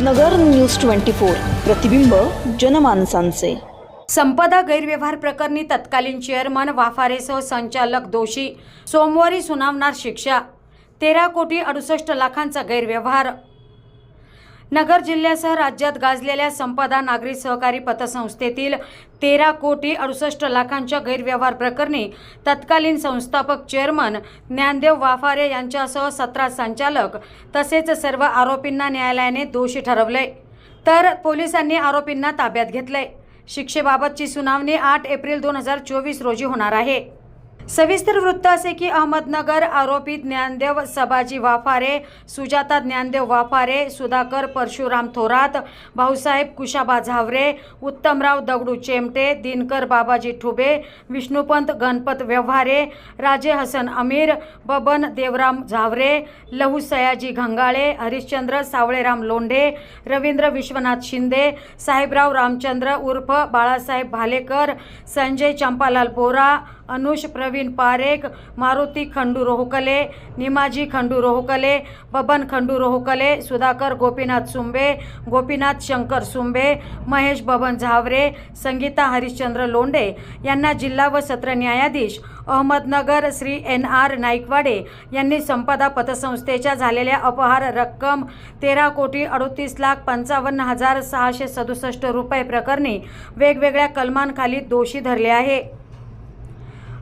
नगर news twenty four. प्रतिबिंब जनमानसांचे. संपदा गैरव्यवहार प्रकरणी तत्कालीन चेअरमन वाफारेसह संचालक दोषी सोमवारी सुनावणार शिक्षा. तेरा कोटी अडुसष्ट लाखांचा गैरव्यवहार. नगर जिल्ह्यासह राज्यात गाजलेल्या संपदा नागरी सहकारी पतसंस्थेतील तेरा कोटी अडुसष्ट लाखांच्या गैरव्यवहार प्रकरणी तत्कालीन संस्थापक चेअरमन ज्ञानदेव वाफारे यांच्यासह सतरा संचालक तसेच सर्व आरोपींना न्यायालयाने दोषी ठरवले. तर पोलिसांनी आरोपींना ताब्यात घेतलंय शिक्षेबाबतची सुनावणी आठ एप्रिल दोन हजार चोवीस रोजी होणार आहे. सविस्तर वृत्त असे की अहमदनगर आरोपी ज्ञानदेव सबाजी वाफारे सुजाता ज्ञानदेव वाफारे सुधाकर परशुराम थोरात भाऊसाहेब कुशाबा झावरे उत्तमराव दगडू चेमटे दिनकर बाबाजी ठुबे विष्णुपंत गणपत व्यवहारे राजे हसन अमीर बबन देवराम झावरे लहू सयाजी घंगाळे हरिश्चंद्र सावळेराम लोंढे रवींद्र विश्वनाथ शिंदे साहेबराव रामचंद्र उर्फ बाळासाहेब भालेकर संजय चंपालाल बोरा अनुष प्रवीण पारेख मारुती खंडू रोहकले निमाजी खंडू रोहकले बबन खंडू रोहकले सुधाकर गोपीनाथ सुंबे गोपीनाथ शंकर सुंबे महेश बबन झावरे संगीता हरिश्चंद्र लोंडे यांना जिल्हा व सत्र न्यायाधीश अहमदनगर श्री एन आर नाईकवाडे यांनी संपदा पतसंस्थेच्या झालेल्या अपहार रक्कम तेरा कोटी अडतीस लाख पंचावन्न हजार सहाशे सदुसष्ट रुपये प्रकरणी वेगवेगळ्या कलमांखाली दोषी धरले आहे.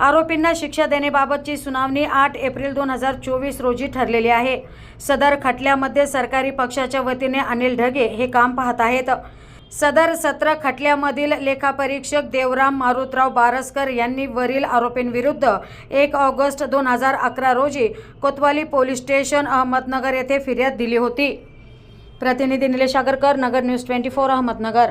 आरोपींना शिक्षा देण्याबाबतची सुनावणी आठ एप्रिल दोन हजार चोवीस रोजी ठरलेली आहे. सदर खटल्यामध्ये सरकारी पक्षाच्या वतीने अनिल ढगे हे काम पाहत आहेत. सदर सत्र खटल्यामधील लेखापरीक्षक देवराम मारुतराव बारसकर यांनी वरील आरोपींविरुद्ध एक ऑगस्ट दोन हजार अकरा रोजी कोतवाली पोलीस स्टेशन अहमदनगर येथे फिर्याद दिली होती. प्रतिनिधी Nilesh Agarkar Nagar news twenty four Ahmednagar.